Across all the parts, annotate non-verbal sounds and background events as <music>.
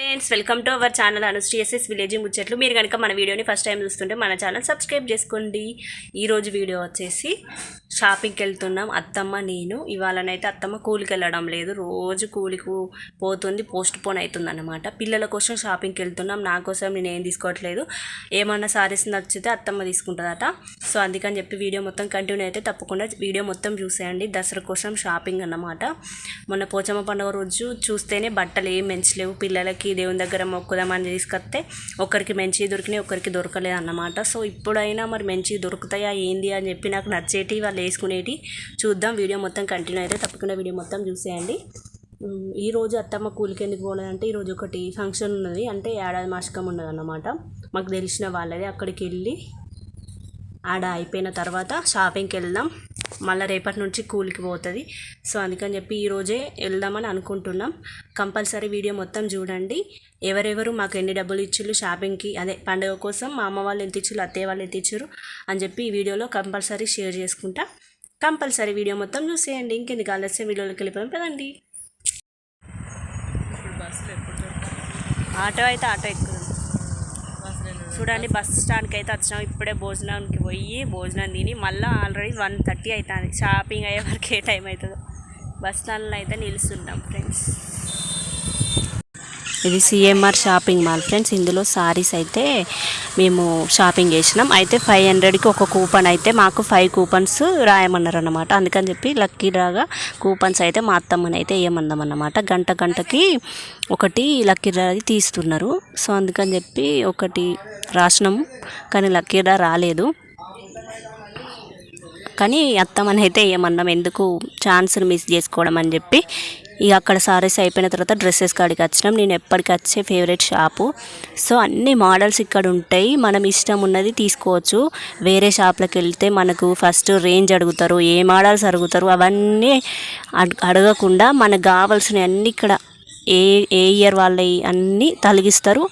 Friends welcome to our channel అనుశ్రీఎస్ఎస్ village ముచ్చట్లు. మీరు కనుక మన వీడియోని ఫస్ట్ టైం చూస్తుంటే మన ఛానల్ సబ్స్క్రైబ్ చేసుకోండి. ఈరోజు వీడియో వచ్చేసి షాపింగ్కి వెళ్తున్నాం. అత్తమ్మ నేను. ఇవాళనైతే అత్తమ్మ కూలికి వెళ్ళడం లేదు. రోజు కూలికి పోతుంది పోస్ట్ పోన్ అవుతుంది అనమాట పిల్లల కోసం షాపింగ్కి వెళ్తున్నాం. నా కోసం నేను ఏం తీసుకోవట్లేదు. ఏమన్నా సారీస్ నచ్చితే అత్తమ్మ తీసుకుంటుందట. సో అందుకని చెప్పి వీడియో మొత్తం కంటిన్యూ అయితే తప్పకుండా వీడియో మొత్తం చూసేయండి. దసరా కోసం షాపింగ్ అన్నమాట. మొన్న పోచమ్మ పండుగ రోజు చూస్తేనే బట్టలు ఏం మంచిలేవు పిల్లలకి దేవుని దగ్గర మొక్కుదామని తీసుకొస్తే ఒకరికి మంచి దొరికినాయి ఒకరికి దొరకలేదు అన్నమాట. సో ఇప్పుడైనా మరి మంచి దొరుకుతాయా ఏంది అని చెప్పి నాకు నచ్చేటి వాళ్ళు వేసుకునేటి చూద్దాం. వీడియో మొత్తం కంటిన్యూ అయితే తప్పకుండా వీడియో మొత్తం చూసేయండి. ఈరోజు అత్తమ్మ కూలికి ఎందుకు పోలేదంటే ఈరోజు ఒకటి ఫంక్షన్ ఉన్నది. అంటే ఏడాది మాసకం ఉన్నది అన్నమాట. మాకు తెలిసిన వాళ్ళది అక్కడికి వెళ్ళి ఆడ అయిపోయిన తర్వాత షాపింగ్కి వెళ్దాం. మళ్ళీ రేపటి నుంచి కూలికి పోతుంది. సో అందుకని చెప్పి ఈరోజే వెళ్దామని అనుకుంటున్నాం. కంపల్సరీ వీడియో మొత్తం చూడండి. ఎవరెవరు మాకు ఎన్ని డబ్బులు ఇచ్చిళ్ళు షాపింగ్కి అదే పండుగ కోసం మా అమ్మ వాళ్ళు ఎంత ఇచ్చిళ్ళు అత్తయ్య వాళ్ళు ఎంత ఇచ్చారు అని చెప్పి ఈ వీడియోలో కంపల్సరీ షేర్ చేసుకుంటా. కంపల్సరీ వీడియో మొత్తం చూసేయండి. ఇంకెందుకు ఆలస్యం? వీడియోలోకి వెళ్ళిపోయాం కదండి ఆటో అయితే ఆటో ఎక్కువ చూడండి బస్ స్టాండ్కి అయితే వచ్చినాం. ఇప్పుడే భోజనానికి పోయి భోజనం తిని మళ్ళీ ఆల్రెడీ వన్ థర్టీ అవుతుంది షాపింగ్ అయ్యే వరకు ఏ టైం అవుతుందో. బస్ స్టాండ్లో అయితే నిలుస్తుంటాం ఫ్రెండ్స్ ఇది C M R shopping mall friends ఇందులో సారీస్ అయితే మేము షాపింగ్ చేసినాం. అయితే ఫైవ్ హండ్రెడ్కి ఒక కూపన్ అయితే మాకు ఫైవ్ కూపన్స్ రాయమన్నారు అనమాట అందుకని చెప్పి లక్కీ డ్రాగా కూపన్స్ అయితే మా అత్తమ్మని అయితే వేయమన్నాం అన్నమాట గంట గంటకి ఒకటి లక్కీ డ్రాది తీస్తున్నారు. సో అందుకని చెప్పి ఒకటి రాసినాం. కానీ లక్కీ డ్రా రాలేదు. కానీ అత్తమ్మని అయితే ఏమన్నాం. ఎందుకు ఛాన్స్ని మిస్ చేసుకోవడం అని చెప్పి ఇక అక్కడ సారీస్ అయిపోయిన తర్వాత డ్రెస్సెస్ కాడికి వచ్చినాం. నేను ఎప్పటికి వచ్చే ఫేవరెట్ షాపు. సో అన్ని మోడల్స్ ఇక్కడ ఉంటాయి. మనం ఇష్టం ఉన్నది తీసుకోవచ్చు. వేరే షాప్లకు వెళ్తే మనకు ఫస్ట్ రేంజ్ అడుగుతారు ఏ మోడల్స్ అడుగుతారు అవన్నీ అడ్- అడగకుండా మనకు కావాల్సినవి అన్నీ ఇక్కడ ఏ ఏ ఇయర్ వాళ్ళవి అన్నీ తొలగిస్తారు.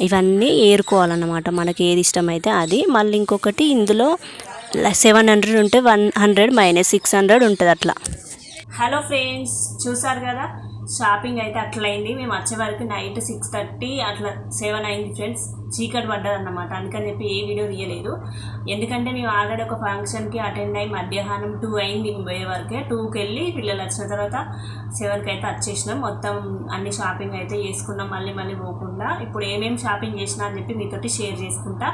ఇవన్నీ ఏరుకోవాలన్నమాట. మనకి ఏది ఇష్టమైతే అది. మళ్ళీ ఇంకొకటి ఇందులో సెవెన్ హండ్రెడ్ ఉంటే one hundred minus six hundred ఉంటుంది అట్లా హలో ఫ్రెండ్స్ చూసారు కదా? షాపింగ్ అయితే అట్లయింది. మేము వచ్చే వరకు నైట్ సిక్స్ థర్టీ అట్లా సెవెన్ అయింది ఫ్రెండ్స్. చీకటి పడ్డది అన్నమాట అందుకని చెప్పి ఏ వీడియో తీయలేదు. ఎందుకంటే మేము ఆల్రెడీ ఒక ఫంక్షన్కి అటెండ్ అయ్యి మధ్యాహ్నం టూ అయింది మేము పోయే వరకే. టూకి వెళ్ళి పిల్లలు వచ్చిన తర్వాత సెవెన్కి అయితే వచ్చేసినాం. మొత్తం అన్ని షాపింగ్ అయితే చేసుకున్నాం. మళ్ళీ మళ్ళీ పోకుండా. ఇప్పుడు ఏమేమి షాపింగ్ చేసినా అని చెప్పి మీతోటి షేర్ చేసుకుంటా.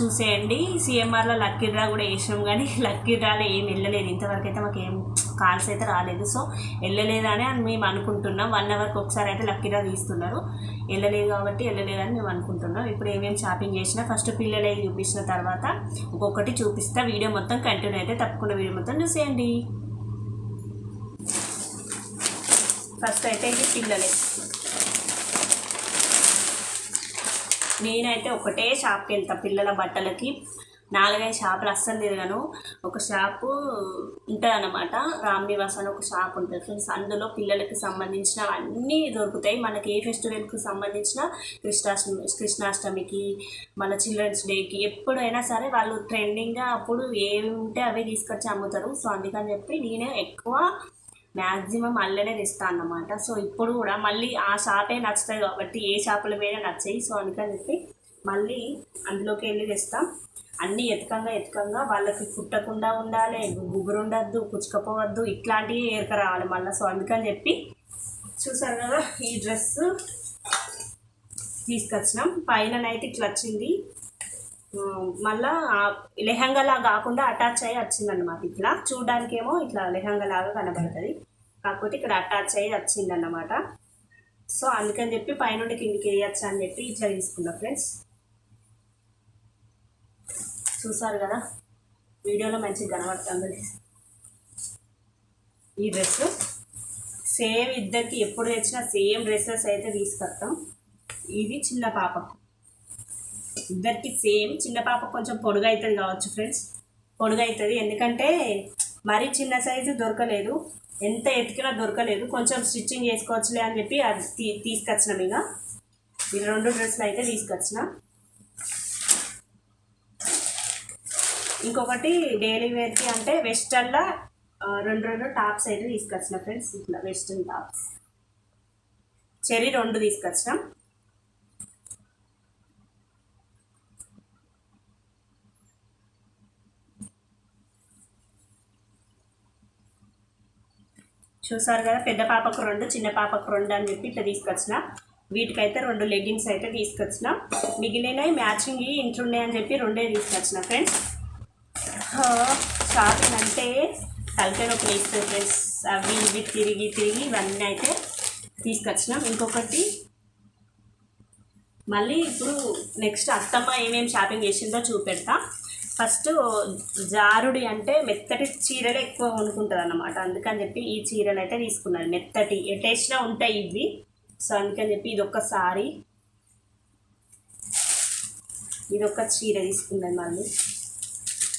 చూసేయండి. సిఎంఆర్లో లక్కీ డ్రా కూడా వేసినాం కానీ <laughs> లక్కీ డ్రాలో ఏం వెళ్ళలేదు. ఇంతవరకు అయితే మాకు ఏం కాల్స్ అయితే రాలేదు. సో వెళ్ళలేదని అని మేము అనుకుంటున్నాం. వన్ అవర్కి ఒకసారి అయితే లక్కీగా తీస్తున్నారు. వెళ్ళలేదు కాబట్టి వెళ్ళలేదని మేము అనుకుంటున్నాం. ఇప్పుడు ఏమేమి షాపింగ్ చేసినా ఫస్ట్ పిల్లలే చూపించిన తర్వాత ఒక్కొక్కటి చూపిస్తా. వీడియో మొత్తం కంటిన్యూ అయితే తప్పకుండా వీడియో మొత్తం చూసేయండి. ఫస్ట్ అయితే ఇది పిల్లలే. నేనైతే ఒకటే షాప్కి వెళ్తా పిల్లల బట్టలకి. నాలుగైదు షాపులు అస్సలు తిరగను. ఒక షాపు ఉంటుంది అన్నమాట రామ్ నివాస్ అని ఒక షాప్ ఉంటుంది. ఫ్రెండ్స్ అందులో పిల్లలకి సంబంధించిన అన్నీ దొరుకుతాయి. మనకి ఏ ఫెస్టివల్కి సంబంధించిన కృష్ణాష్టమి కృష్ణాష్టమికి మన చిల్డ్రన్స్ డేకి ఎప్పుడైనా సరే వాళ్ళు ట్రెండింగ్గా అప్పుడు ఏమి ఉంటే అవే తీసుకొచ్చి అమ్ముతారు. సో అందుకని చెప్పి నేను ఎక్కువ మ్యాక్సిమం అల్లనే తెస్తా అన్నమాట. సో ఇప్పుడు కూడా మళ్ళీ ఆ షాపే నచ్చుతాయి కాబట్టి ఏ షాపుల మీద నచ్చాయి. సో అందుకని చెప్పి మళ్ళీ అందులోకి వెళ్ళి తెస్తాం. అన్నీ ఎతకంగా ఎతకంగా వాళ్ళకి కుట్టకుండా ఉండాలి గుబురు ఉండద్దు కుచ్చుకపోవద్దు ఇట్లాంటివి ఏరక రావాలి మళ్ళీ సో అందుకని చెప్పి. చూసారు కదా ఈ డ్రెస్ తీసుకొచ్చినాం. పైననైతే ఇట్లా వచ్చింది. మళ్ళీ మళ్ళా లెహంగాలా కాకుండా అటాచ్ అయ్యి వచ్చిందన్నమాట ఇట్లా చూడడానికేమో ఇట్లా లెహంగా లాగా కనబడుతుంది. కాకపోతే ఇక్కడ అటాచ్ అయ్యి వచ్చిందన్నమాట. సో అందుకని చెప్పి పైనుండి కిందికి వేయచ్చు అని చెప్పి ఇట్లా తీసుకున్నా ఫ్రెండ్స్ చూసారు కదా? వీడియోలో మంచిగా కనబడుతుంది ఈ డ్రెస్ సేమ్ ఇద్దరికి ఎప్పుడు తెచ్చినా సేమ్ డ్రెస్సెస్ అయితే తీసుకొస్తాం. ఇది చిన్న పాపకు ఇద్దరికి సేమ్ చిన్న పాప కొంచెం పొడుగు అవుతుంది కావచ్చు ఫ్రెండ్స్. పొడుగు అవుతుంది. ఎందుకంటే మరీ చిన్న సైజు దొరకలేదు. ఎంత ఎతికినా దొరకలేదు. కొంచెం స్టిచ్చింగ్ చేసుకోవచ్చులే అని చెప్పి అది తీ తీసుకొచ్చినాం ఇక. ఈ రెండు డ్రెస్సులు అయితే తీసుకొచ్చిన. ఇంకొకటి డైలీ వేర్కి అంటే వెస్టర్న్లో రెండు రెండు టాప్స్ అయితే తీసుకొచ్చిన ఫ్రెండ్స్ ఇట్లా వెస్టర్న్ టాప్స్. చెరీ రెండు తీసుకొచ్చినాం. చూసారు కదా పెద్ద పాపకు రెండు చిన్న పాపకు రెండు అని చెప్పి ఇట్లా తీసుకొచ్చిన. వీటికైతే రెండు లెగ్గింగ్స్ అయితే తీసుకొచ్చిన. మిగిలినవి మ్యాచింగ్ ఇంట్లో అని చెప్పి రెండే తీసుకొచ్చిన ఫ్రెండ్స్. షాపింగ్ అంటే తలకాయ నొప్పి వేస్తుంది ఫ్రెండ్స్ అవి ఇవి తిరిగి తిరిగి ఇవన్నీ అయితే తీసుకొచ్చినాం. ఇంకొకటి మళ్ళీ ఇప్పుడు నెక్స్ట్ అత్తమ్మ ఏమేమి షాపింగ్ చేసిందో చూపెడతా. ఫస్ట్ జారుడి అంటే మెత్తటి చీరలు ఎక్కువ కొనుక్కుంటుంది అన్నమాట అందుకని చెప్పి ఈ చీరలు అయితే తీసుకున్నాను. మెత్తటి ఎటేసినా ఉంటాయి ఇవి. సో అందుకని చెప్పి ఇది ఒక సారీ. ఇది ఒక చీర తీసుకున్నాను మళ్ళీ.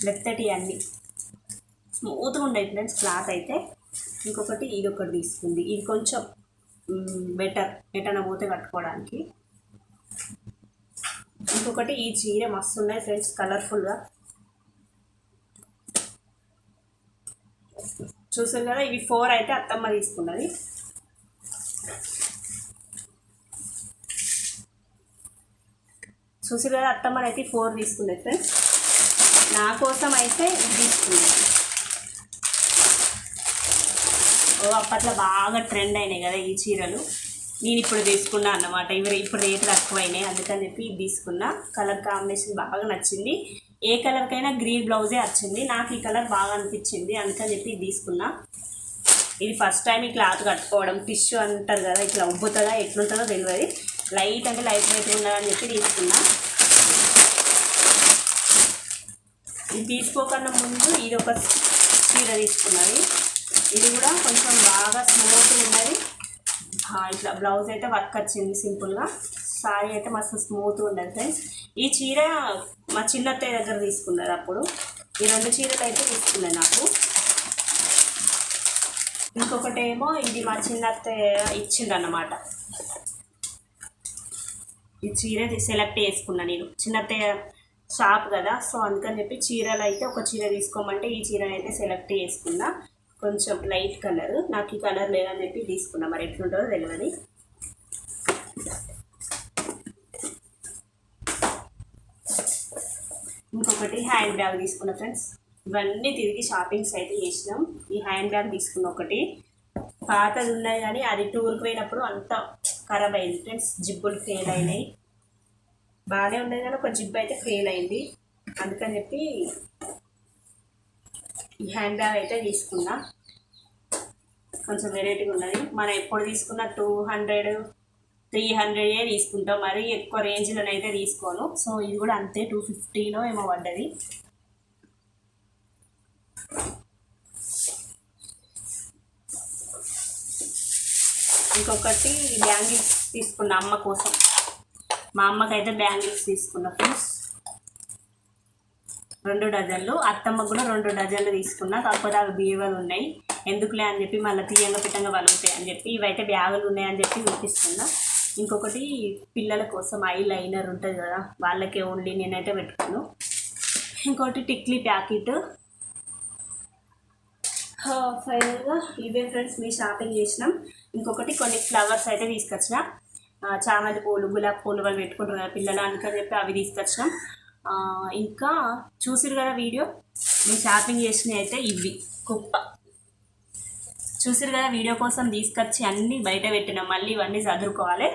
మెత్తటి అన్నీ. స్మూత్గా ఉండేది ఫ్రెండ్స్ క్లాత్ అయితే. ఇంకొకటి ఇది ఒకటి తీసుకుంది. ఇది కొంచెం బెటర్ ఎటన పోతే కట్టుకోవడానికి. ఇంకొకటి ఈ చీర మస్తు ఉన్నాయి ఫ్రెండ్స్ కలర్ఫుల్గా. చూసారు కదా ఇవి ఫోర్ అయితే అత్తమ్మ తీసుకున్నది. చూసారు కదా అత్తమ్మని అయితే ఫోర్ తీసుకున్నది ఫ్రెండ్స్. నా కోసం అయితే ఇది ఓ అప్పట్లో బాగా ట్రెండ్ అయినాయి కదా ఈ చీరలు. నేను ఇప్పుడు తీసుకున్నా అన్నమాట. ఇవి ఇప్పుడు రేట్లు తక్కువైనాయి. అందుకని చెప్పి ఇది తీసుకున్నా. కలర్ కాంబినేషన్ బాగా నచ్చింది. ఏ కలర్కైనా గ్రీన్ బ్లౌజే వచ్చింది. నాకు ఈ కలర్ బాగా అనిపించింది. అందుకని చెప్పి ఇది తీసుకున్నా. ఇది ఫస్ట్ టైం ఈ క్లాత్ కట్టుకోవడం. టిష్యూ అంటారు కదా ఇట్లా ఉబ్బుతుందా ఎట్లుంటుందో తెలియదు. లైట్ అంటే లైట్ వెయిట్ ఉన్నదని చెప్పి తీసుకున్నా. ఇది తీసుకోకుండా ముందు ఇది ఒక చీర తీసుకున్నది. ఇది కూడా కొంచెం బాగా స్మూత్గా ఉన్నది. ఇట్లా బ్లౌజ్ అయితే వర్క్ వచ్చింది సింపుల్గా సారీ అయితే మస్తు స్మూత్గా ఉండదు ఫ్రెండ్స్ ఈ చీర మా చిన్నత్తయ్య దగ్గర తీసుకున్నారు అప్పుడు. ఈ రెండు చీరలు అయితే తీసుకున్నాయి నాకు. ఇంకొకటి ఏమో ఇది మా చిన్నత్తయ్య ఇచ్చిందన్నమాట ఈ చీర సెలెక్ట్ చేసుకున్నా నేను. చిన్నత్తయ్య షాప్ కదా. సో అందుకని చెప్పి చీరలు అయితే ఒక చీర తీసుకోమంటే ఈ చీర అయితే సెలెక్ట్ చేసుకున్నా. కొంచెం లైట్ కలర్. నాకు ఈ కలర్ లేదని చెప్పి తీసుకున్నా. మరి ఎట్లుంటుందో తెలియదు ఇంకొకటి హ్యాండ్ బ్యాగ్ తీసుకున్నా ఫ్రెండ్స్. ఇవన్నీ తిరిగి షాపింగ్స్ అయితే చేసినాం. ఈ హ్యాండ్ బ్యాగ్ తీసుకున్న ఒకటి. పాతది ఉన్నాయి కానీ అది టూర్కి పోయినప్పుడు అంత ఖరాబ్ అయింది ఫ్రెండ్స్. జిబ్బులు ఫెయిల్ అయినాయి. బాగానే ఉండేది కానీ ఒక జిప్ అయితే ఫెయిల్ అయింది. అందుకని చెప్పి ఈ హ్యాండ్ బ్యాగ్ అయితే తీసుకున్నా. కొంచెం వెరైటీగా ఉన్నది. మనం ఎప్పుడు తీసుకున్న టూ హండ్రెడ్ త్రీ హండ్రెడే తీసుకుంటాం. మరి ఎక్కువ రేంజ్లోనైతే అయితే తీసుకోను. సో ఇది కూడా అంతే టూ ఫిఫ్టీలో ఏమో పడ్డది. ఇంకొకటి బ్యాంగిల్స్ తీసుకున్నా అమ్మ కోసం. మా అమ్మకైతే బ్యాంగిల్స్ తీసుకున్నా ఫ్రెండ్స్. రెండు డజన్లు. అత్తమ్మకు కూడా రెండు డజన్లు తీసుకున్నా. కాకపోతే అవి బీరువాలు ఉన్నాయి. ఎందుకులే అని చెప్పి మళ్ళీ తీయంగా పెట్టంగా వలుగుతాయి అని చెప్పి. ఇవైతే బ్యాగులు ఉన్నాయని చెప్పి చూపిస్తున్నా. ఇంకొకటి పిల్లల కోసం ఐ లైనర్ ఉంటుంది కదా వాళ్ళకే ఓన్లీ నేనైతే పెట్టుకున్నాను ఇంకోటి టిక్లీ ప్యాకెట్. ఫైనల్గా ఇవే ఫ్రెండ్స్ మీ షాపింగ్ చేసినాం. ఇంకొకటి కొన్ని ఫ్లవర్స్ అయితే తీసుకొచ్చిన. చామంతి పూలు గులాబీ పూలు వాళ్ళు పెట్టుకుంటారు కదా పిల్లలు అందుకని చెప్పి అవి తీసుకొచ్చినాం. ఇంకా చూసిరు కదా వీడియో? నేను షాపింగ్ చేసినవి అయితే ఇవి కుప్ప. చూసిరు కదా వీడియో కోసం తీసుకొచ్చి అన్నీ బయట పెట్టినాం. మళ్ళీ ఇవన్నీ చదువుకోవాలి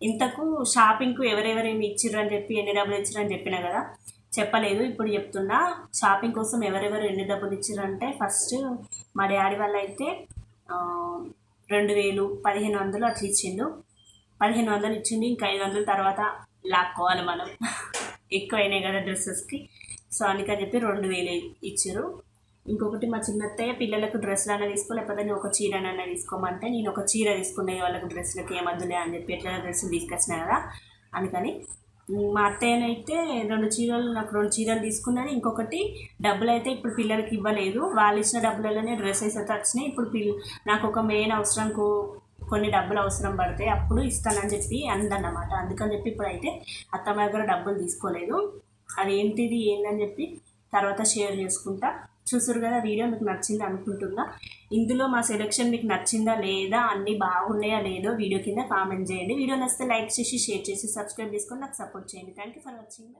ఇంతకు షాపింగ్కు ఎవరెవరేమి ఇచ్చిర్రు అని చెప్పి ఎన్ని డబ్బులు ఇచ్చిర్రు అని చెప్పిన కదా చెప్పలేదు. ఇప్పుడు చెప్తున్నా షాపింగ్ కోసం ఎవరెవరు ఎన్ని డబ్బులు ఇచ్చారంటే ఫస్ట్ మా డాడీ వాళ్ళు అయితే రెండు వేలు పదిహేను వందలు అట్లా ఇచ్చిండు. పదిహేను వందలు ఇచ్చిండు ఇంకా ఐదు వందల తర్వాత లాక్కోవాలి మనం. ఎక్కువైనాయి కదా డ్రెస్సెస్కి. సో అందుకని చెప్పి రెండు వేలు ఇచ్చారు. ఇంకొకటి మా చిన్నత్తయ్య పిల్లలకు డ్రెస్సులు అన్న తీసుకో లేకపోతే నేను ఒక చీరనన్నా తీసుకోమంటే నేను ఒక చీర తీసుకునే వాళ్ళకి డ్రెస్సులకి ఏమద్దులే అని చెప్పి ఎట్లా డ్రెస్సులు తీసుకొచ్చిన కదా. అందుకని మా అత్తయ్యనైతే రెండు చీరలు నాకు రెండు చీరలు తీసుకున్నాను. ఇంకొకటి డబ్బులు అయితే ఇప్పుడు పిల్లలకి ఇవ్వలేదు. వాళ్ళు ఇచ్చిన డబ్బులలోనే డ్రెస్సెస్ అయితే వచ్చినాయి ఇప్పుడు పిల్ల నాకు ఒక మెయిన్ అవసరం కొన్ని డబ్బులు అవసరం పడతాయి అప్పుడు ఇస్తానని చెప్పి అందన్నమాట. అందుకని చెప్పి ఇప్పుడైతే అత్తమ్మ దగ్గర డబ్బులు తీసుకోలేదు. అది ఏంటిది ఏందని చెప్పి తర్వాత షేర్ చేసుకుంటా. చూసారు కదా వీడియో మీకు నచ్చింది అనుకుంటున్నా. ఇందులో మా సెలెక్షన్ మీకు నచ్చిందా లేదా అన్నీ బాగున్నాయా లేదో వీడియో కింద కామెంట్ చేయండి. వీడియో నచ్చితే లైక్ చేసి షేర్ చేసి సబ్స్క్రైబ్ చేసుకొని నాకు సపోర్ట్ చేయండి. Thank you for watching